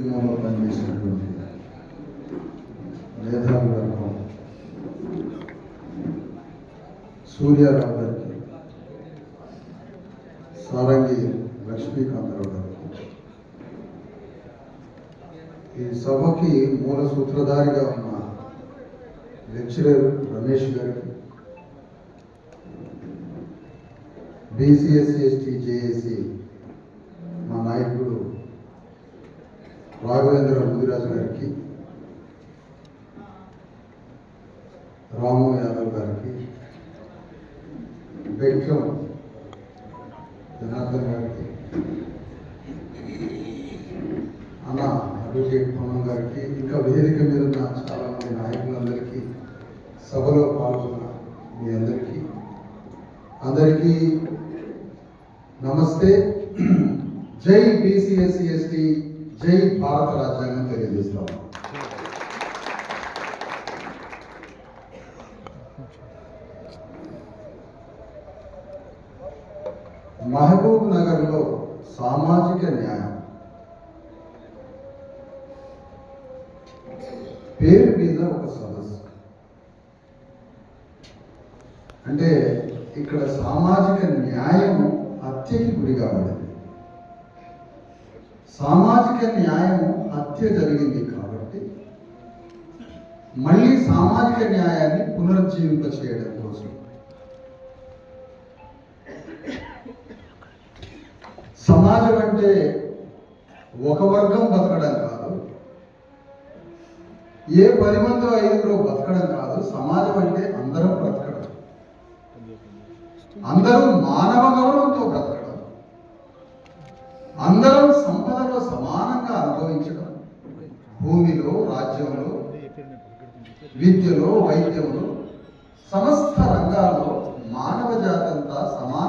సినిమాలో పనిచేసినటువంటి మేధావి వర్గం సూర్యారావు గారికి సారంగి లక్ష్మీకాంతరావు గారికి ఈ సభకి మూల సూత్రధారిగా ఉన్న లెక్చరర్ రమేష్ గారికి BC SC ST JAC Raghavendra Mudiraju గారికి రాము యాదవ్ గారికి బెక్కం జనార్దన్ గారికి అన్న అడ్వకేట్ పవన్ గారికి ఇంకా వేదిక మీద ఉన్న చాలా మంది నాయకులందరికీ సభలో పాల్గొన్న మీ అందరికీ అందరికీ నమస్తే. జై బీసీఎస్సీ ఎస్టీ జై భారత రాజ్యాంగం తెలియజేస్తాం. మహబూబ్ నగర్లో సామాజిక న్యాయం. పేరు మీద ఒక సదస్సు. అంటే ఇక్కడ సామాజిక న్యాయం హత్యకి గురి కాబడింది సామాజిక న్యాయం హత్య జరిగింది కాబట్టి మళ్ళీ సామాజిక న్యాయాన్ని పునరుజ్జీవింప చేయడం కోసం. సమాజం అంటే ఒక వర్గం బతకడం కాదు. ఏ పది మంది ఐదుగురు బతకడం కాదు. సమాజం అంటే అందరం బ్రతకడం. అందరూ మానవ సమానంగా అనుభవించడం. భూమిలో రాజ్యంలో విద్యలో వైద్యంలో సమస్త